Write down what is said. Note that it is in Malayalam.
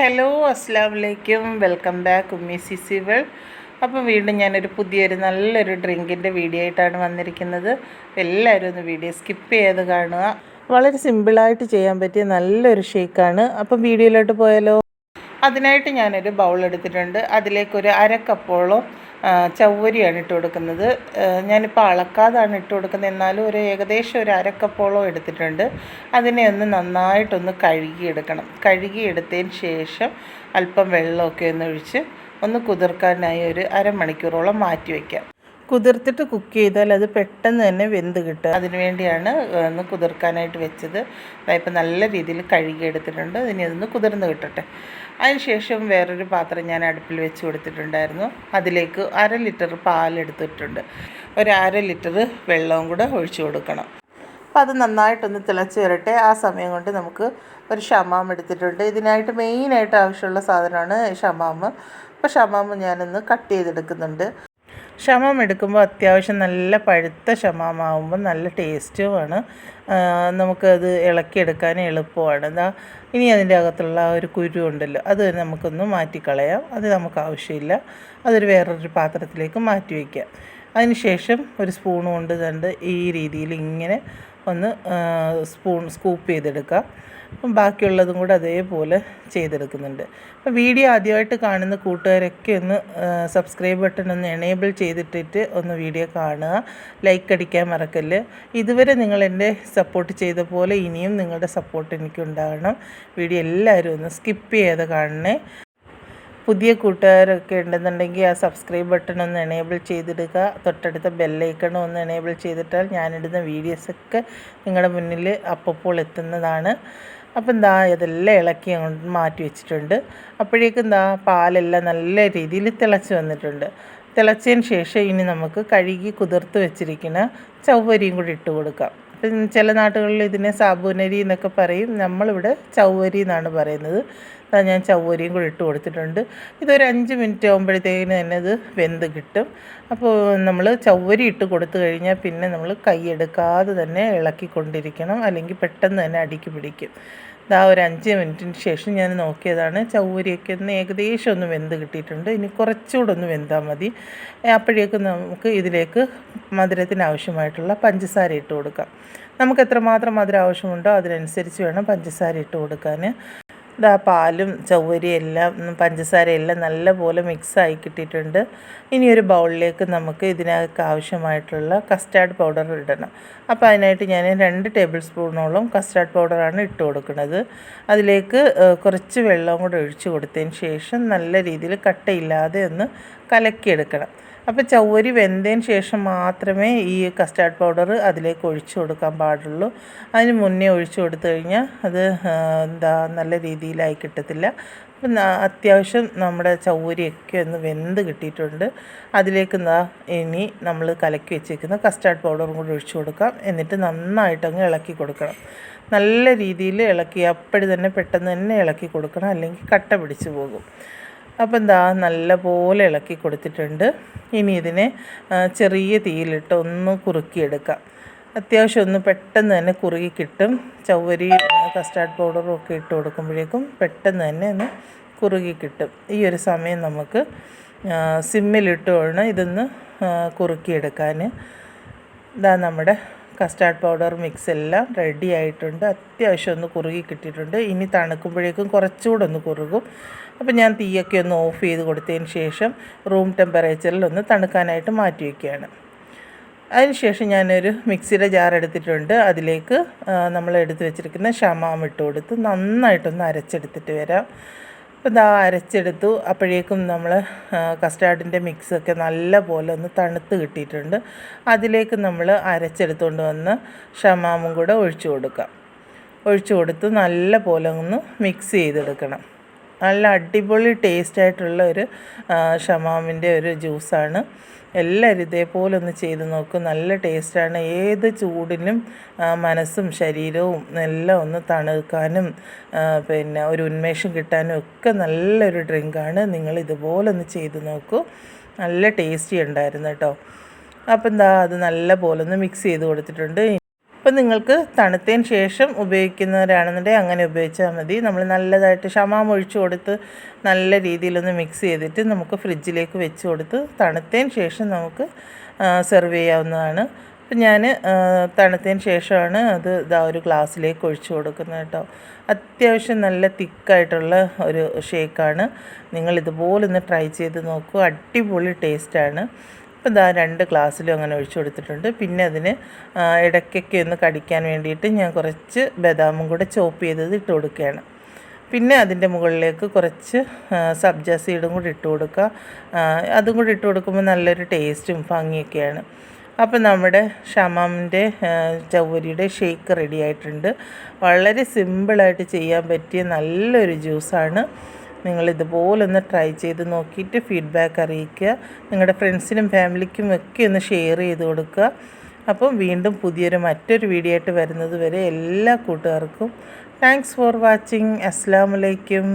ഹലോ അസ്സാം വലൈക്കും വെൽക്കം ബാക്ക് ഉമ്മി സിസി വേൾ അപ്പോൾ വീണ്ടും ഞാനൊരു പുതിയൊരു നല്ലൊരു ഡ്രിങ്കിന്റെ വീഡിയോ ആയിട്ടാണ് വന്നിരിക്കുന്നത്. എല്ലാവരും ഒന്ന് വീഡിയോ സ്കിപ്പ് ചെയ്ത് കാണുക. വളരെ സിമ്പിളായിട്ട് ചെയ്യാൻ പറ്റിയ നല്ലൊരു ഷേക്കാണ്. അപ്പം വീഡിയോയിലോട്ട് പോയാലോ? അതിനായിട്ട് ഞാനൊരു ബൗൾ എടുത്തിട്ടുണ്ട്. അതിലേക്കൊരു അര ചവ്വരിയാണ് ഇട്ട് കൊടുക്കുന്നത്. ഞാനിപ്പോൾ അളക്കാതാണ് ഇട്ട് കൊടുക്കുന്നത്. എന്നാലും ഒരു ഏകദേശം ഒരു അരക്കപ്പോളം എടുത്തിട്ടുണ്ട്. അതിനെ ഒന്ന് നന്നായിട്ടൊന്ന് കഴുകിയെടുക്കണം. കഴുകിയെടുത്തതിന് ശേഷം അല്പം വെള്ളമൊക്കെ ഒന്ന് ഒഴിച്ച് ഒന്ന് കുതിർക്കാനായി ഒരു അരമണിക്കൂറോളം മാറ്റി വയ്ക്കാം കുതിർത്തിട്ട് കുക്ക് ചെയ്താൽ അത് പെട്ടെന്ന് തന്നെ വെന്ത് കിട്ടും. അതിന് വേണ്ടിയാണ് ഒന്ന് കുതിർക്കാനായിട്ട് വെച്ചത്. ഇപ്പം നല്ല രീതിയിൽ കഴുകിയെടുത്തിട്ടുണ്ട് ഇനി അതൊന്ന് കുതിർന്ന് കിട്ടട്ടെ. അതിനുശേഷം വേറൊരു പാത്രം ഞാൻ അടുപ്പിൽ വെച്ച് കൊടുത്തിട്ടുണ്ടായിരുന്നു. അതിലേക്ക് അര ലിറ്റർ പാലെടുത്തിട്ടുണ്ട് ഒരു അര ലിറ്റർ വെള്ളവും കൂടെ ഒഴിച്ചു കൊടുക്കണം. അപ്പോൾ അത് നന്നായിട്ടൊന്ന് തിളച്ച് വരട്ടെ. ആ സമയം കൊണ്ട് നമുക്ക് ഒരു ഷമാം എടുത്തിട്ടുണ്ട്. ഇതിനായിട്ട് മെയിനായിട്ട് ആവശ്യമുള്ള സാധനമാണ് ഷമാം. അപ്പോൾ ഷമാം ഞാനൊന്ന് കട്ട് ചെയ്തെടുക്കുന്നുണ്ട്. ഷമാം എടുക്കുമ്പോൾ അത്യാവശ്യം നല്ല പഴുത്ത ഷമാമാവുമ്പോൾ നല്ല ടേസ്റ്റുമാണ്. നമുക്കത് ഇളക്കിയെടുക്കാൻ എളുപ്പമാണ്. എന്താ ഇനി അതിന്റെ അകത്തുള്ള ആ ഒരു കുരു ഉണ്ടല്ലോ അത് നമുക്കൊന്ന് മാറ്റിക്കളയാം. അത് നമുക്ക് ആവശ്യമില്ല. അതൊരു വേറൊരു പാത്രത്തിലേക്ക് മാറ്റി വയ്ക്കാം. അതിനുശേഷം ഒരു സ്പൂൺ കൊണ്ട് കണ്ട് ഈ രീതിയിൽ ഇങ്ങനെ ഒന്ന് സ്പൂൺ സ്കൂപ്പ് ചെയ്തെടുക്കാം. ബാക്കിയുള്ളതും കൂടെ അതേപോലെ ചെയ്തെടുക്കുന്നുണ്ട്. അപ്പോൾ വീഡിയോ ആദ്യമായിട്ട് കാണുന്ന കൂട്ടുകാരൊക്കെ ഒന്ന് സബ്സ്ക്രൈബ് ബട്ടൺ ഒന്ന് എനേബിൾ ചെയ്തിട്ടിട്ട് ഒന്ന് വീഡിയോ കാണുക. ലൈക്ക് അടിക്കാൻ മറക്കല്ല്. ഇതുവരെ നിങ്ങൾ എന്റെ സപ്പോർട്ട് ചെയ്ത പോലെ ഇനിയും നിങ്ങളുടെ സപ്പോർട്ട് എനിക്കുണ്ടാകണം. വീഡിയോ എല്ലാവരും ഒന്ന് സ്കിപ്പ് ചെയ്യാതെ കാണണേ. പുതിയ കൂട്ടുകാരൊക്കെ ഉണ്ടെന്നുണ്ടെങ്കിൽ ആ സബ്സ്ക്രൈബ് ബട്ടൺ ഒന്ന് എനേബിൾ ചെയ്തിടുക. തൊട്ടടുത്ത ബെല്ലൈക്കണം ഒന്ന് എനേബിൾ ചെയ്തിട്ടാൽ ഞാനിടുന്ന വീഡിയോസൊക്കെ നിങ്ങളുടെ മുന്നിൽ അപ്പോൾ എത്തുന്നതാണ്. അപ്പം എന്താ ഇതെല്ലാം ഇളക്കി അങ്ങോട്ട് മാറ്റി വെച്ചിട്ടുണ്ട്. അപ്പോഴേക്കും എന്താ പാലെല്ലാം നല്ല രീതിയിൽ തിളച്ച് വന്നിട്ടുണ്ട്. തിളച്ചതിന് ശേഷം ഇനി നമുക്ക് കഴുകി കുതിർത്ത് വെച്ചിരിക്കുന്ന ചവ്വരിയും കൂടി ഇട്ട് കൊടുക്കാം. ചില നാട്ടുകളിൽ ഇതിനെ സാബുനരി എന്നൊക്കെ പറയും. നമ്മളിവിടെ ചവ്വരി എന്നാണ് പറയുന്നത്. അതാ ഞാൻ ചവ്വരിയും കൂടി ഇട്ട് കൊടുത്തിട്ടുണ്ട്. ഇതൊരു അഞ്ച് മിനിറ്റ് ആകുമ്പോഴത്തേക്കിന് തന്നെ ഇത് വെന്ത് കിട്ടും. അപ്പോൾ നമ്മൾ ചവ്വരി ഇട്ട് കൊടുത്തു കഴിഞ്ഞാൽ പിന്നെ നമ്മൾ കൈയെടുക്കാതെ തന്നെ ഇളക്കിക്കൊണ്ടിരിക്കണം. അല്ലെങ്കിൽ പെട്ടെന്ന് തന്നെ അടിക്ക് പിടിക്കും. ഇതാ ഒരു അഞ്ച് മിനിറ്റിന് ശേഷം ഞാൻ നോക്കിയതാണ്. ചവ്വരിയൊക്കെ ഒന്ന് ഏകദേശം ഒന്ന് വെന്ത് കിട്ടിയിട്ടുണ്ട്. ഇനി കുറച്ചുകൂടെ ഒന്ന് വെന്താൽ മതി. അപ്പോഴേക്കും നമുക്ക് ഇതിലേക്ക് മധുരത്തിന് ആവശ്യമായിട്ടുള്ള പഞ്ചസാര ഇട്ട് കൊടുക്കാം. നമുക്ക് എത്രമാത്രം മധുരം ആവശ്യമുണ്ടോ അതിനനുസരിച്ച് വേണം പഞ്ചസാര ഇട്ട് കൊടുക്കാൻ. ഇതാ പാലും ചവ്വരിയും എല്ലാം പഞ്ചസാര എല്ലാം നല്ലപോലെ മിക്സായി കിട്ടിയിട്ടുണ്ട്. ഇനി ഒരു ബൗളിലേക്ക് നമുക്ക് ഇതിനകത്ത് ആവശ്യമായിട്ടുള്ള കസ്റ്റാർഡ് പൗഡർ ഇടണം. അപ്പോൾ അതിനായിട്ട് ഞാൻ രണ്ട് ടേബിൾ സ്പൂണോളം കസ്റ്റാർഡ് പൗഡറാണ് ഇട്ട് കൊടുക്കുന്നത്. അതിലേക്ക് കുറച്ച് വെള്ളവും കൂടെ ഒഴിച്ച് കൊടുത്തതിന് ശേഷം നല്ല രീതിയിൽ കട്ടയില്ലാതെ ഒന്ന് കലക്കിയെടുക്കണം. അപ്പോൾ ചവ്വരി വെന്തതിന് ശേഷം മാത്രമേ ഈ കസ്റ്റാർഡ് പൗഡർ അതിലേക്ക് ഒഴിച്ചു കൊടുക്കാൻ പാടുള്ളൂ. അതിന് മുന്നേ ഒഴിച്ചു കൊടുത്തു കഴിഞ്ഞാൽ അത് എന്താ നല്ല രീതിയിലായി കിട്ടത്തില്ല. അപ്പം അത്യാവശ്യം നമ്മുടെ ചവ്വരിയൊക്കെ ഒന്ന് വെന്ത് കിട്ടിയിട്ടുണ്ട്. അതിലേക്ക് എന്താ ഇനി നമ്മൾ കലക്കി വെച്ചേക്കുന്ന കസ്റ്റാർഡ് പൗഡറും കൂടി ഒഴിച്ചു കൊടുക്കാം. എന്നിട്ട് നന്നായിട്ടങ്ങ് ഇളക്കി കൊടുക്കണം. നല്ല രീതിയിൽ ഇളക്കി അപ്പോഴി തന്നെ പെട്ടെന്ന് തന്നെ ഇളക്കി കൊടുക്കണം. അല്ലെങ്കിൽ കട്ട പിടിച്ചു പോകും. അപ്പോൾ എന്താ നല്ലപോലെ ഇളക്കി കൊടുത്തിട്ടുണ്ട്. ഇനി ഇതിനെ ചെറിയ തീയിലിട്ട് ഒന്ന് കുറുക്കിയെടുക്കാം. അത്യാവശ്യം ഒന്ന് പെട്ടെന്ന് തന്നെ കുറുകി കിട്ടും. ചവ്വരി കസ്റ്റാർഡ് പൗഡറും ഒക്കെ ഇട്ട് കൊടുക്കുമ്പോഴേക്കും പെട്ടെന്ന് തന്നെ ഒന്ന് കുറുകി കിട്ടും. ഈ ഒരു സമയം നമുക്ക് സിമ്മിലിട്ട് വേണം ഇതൊന്ന് കുറുക്കിയെടുക്കാൻ ഇതാ നമ്മുടെ കസ്റ്റാർഡ് പൗഡർ മിക്സ് എല്ലാം റെഡി ആയിട്ടുണ്ട്. അത്യാവശ്യം ഒന്ന് കുറുകി കിട്ടിയിട്ടുണ്ട്. ഇനി തണുക്കുമ്പോഴേക്കും കുറച്ചുകൂടെ ഒന്ന് കുറുകും. അപ്പോൾ ഞാൻ തീയൊക്കെ ഒന്ന് ഓഫ് ചെയ്ത് കൊടുത്തതിന് ശേഷം റൂം ടെമ്പറേച്ചറിൽ ഒന്ന് തണുക്കാനായിട്ട് മാറ്റി വയ്ക്കുകയാണ്. അതിനുശേഷം ഞാനൊരു മിക്സിയുടെ ജാർ എടുത്തിട്ടുണ്ട്. അതിലേക്ക് നമ്മൾ എടുത്ത് വെച്ചിരിക്കുന്ന ഷമാം ഇട്ട് കൊടുത്ത് നന്നായിട്ടൊന്ന് അരച്ചെടുത്തിട്ട് വരാം. അപ്പോൾ ഇതാ അരച്ചെടുത്തു. അപ്പോഴേക്കും നമ്മൾ കസ്റ്റാർഡിന്റെ മിക്സൊക്കെ നല്ല പോലെ ഒന്ന് തണുത്ത് കിട്ടിയിട്ടുണ്ട്. അതിലേക്ക് നമ്മൾ അരച്ചെടുത്തുകൊണ്ട് വന്ന് ഷമാമും കൂടെ ഒഴിച്ചു കൊടുക്കാം. ഒഴിച്ചു കൊടുത്ത് നല്ല പോലെ ഒന്ന് മിക്സ് ചെയ്തെടുക്കണം. നല്ല അടിപൊളി ടേസ്റ്റായിട്ടുള്ള ഒരു ഷമാമിന്റെ ഒരു ജ്യൂസാണ് എല്ലാവരും ഇതേപോലെ ഒന്ന് ചെയ്ത് നോക്കും. നല്ല ടേസ്റ്റാണ്. ഏത് ചൂടിലും മനസ്സും ശരീരവും എല്ലാം ഒന്ന് തണുക്കാനും പിന്നെ ഒരു ഉന്മേഷം കിട്ടാനും ഒക്കെ നല്ലൊരു ഡ്രിങ്കാണ്. നിങ്ങൾ ഇതുപോലെ ഒന്ന് ചെയ്ത് നോക്കൂ. നല്ല ടേസ്റ്റി ഉണ്ടായിരുന്നു കേട്ടോ. അപ്പം എന്താ അത് നല്ല പോലെ ഒന്ന് മിക്സ് ചെയ്ത് കൊടുത്തിട്ടുണ്ട്. അപ്പം നിങ്ങൾക്ക് തണുത്തതിന് ശേഷം ഉപയോഗിക്കുന്നവരാണെന്നുണ്ടെങ്കിൽ അങ്ങനെ ഉപയോഗിച്ചാൽ മതി. നമ്മൾ നല്ലതായിട്ട് ഷമാം ഒഴിച്ചു കൊടുത്ത് നല്ല രീതിയിലൊന്ന് മിക്സ് ചെയ്തിട്ട് നമുക്ക് ഫ്രിഡ്ജിലേക്ക് വെച്ച് കൊടുത്ത് തണുത്തതിന് ശേഷം നമുക്ക് സെർവ് ചെയ്യാവുന്നതാണ്. അപ്പം ഞാൻ തണുത്തതിന് ശേഷമാണ് അത് ഇതാ ഒരു ഗ്ലാസ്സിലേക്ക് ഒഴിച്ചു കൊടുക്കുന്നത് കേട്ടോ. അത്യാവശ്യം നല്ല തിക്കായിട്ടുള്ള ഒരു ഷേക്കാണ് നിങ്ങൾ ഇതുപോലൊന്ന് ട്രൈ ചെയ്ത് നോക്കൂ. അടിപൊളി ടേസ്റ്റാണ് അപ്പോൾ ഇതാ രണ്ട് ഗ്ലാസ്സിലും അങ്ങനെ ഒഴിച്ചു കൊടുത്തിട്ടുണ്ട്. പിന്നെ അതിന് ഇടയ്ക്കൊക്കെ ഒന്ന് കടിക്കാൻ വേണ്ടിയിട്ട് ഞാൻ കുറച്ച് ബദാമും കൂടെ ചോപ്പ് ചെയ്തത് ഇട്ട് കൊടുക്കുകയാണ്. പിന്നെ അതിന്റെ മുകളിലേക്ക് കുറച്ച് സബ്ജാ സീഡും കൂടി ഇട്ട് കൊടുക്കുക. അതും കൂടി ഇട്ട് കൊടുക്കുമ്പോൾ നല്ലൊരു ടേസ്റ്റും ഭംഗിയൊക്കെയാണ്. അപ്പം നമ്മുടെ ഷമാമിന്റെ ചവരിയുടെ ഷേക്ക് റെഡി ആയിട്ടുണ്ട്. വളരെ സിമ്പിളായിട്ട് ചെയ്യാൻ പറ്റിയ നല്ലൊരു ജ്യൂസാണ്. നിങ്ങൾ ഇതുപോലെ ഒന്ന് ട്രൈ ചെയ്ത് നോക്കിയിട്ട് ഫീഡ്ബാക്ക് അറിയിക്കുക. നിങ്ങളുടെ ഫ്രണ്ട്സിനും ഫാമിലിക്കും ഒക്കെ ഒന്ന് ഷെയർ ചെയ്ത് കൊടുക്കുക. അപ്പം വീണ്ടും പുതിയൊരു മറ്റൊരു വീഡിയോ ആയിട്ട് വരുന്നത് വരെ എല്ലാ കൂട്ടുകാർക്കും താങ്ക്സ് ഫോർ വാച്ചിങ് അസ്സാം വലൈക്കും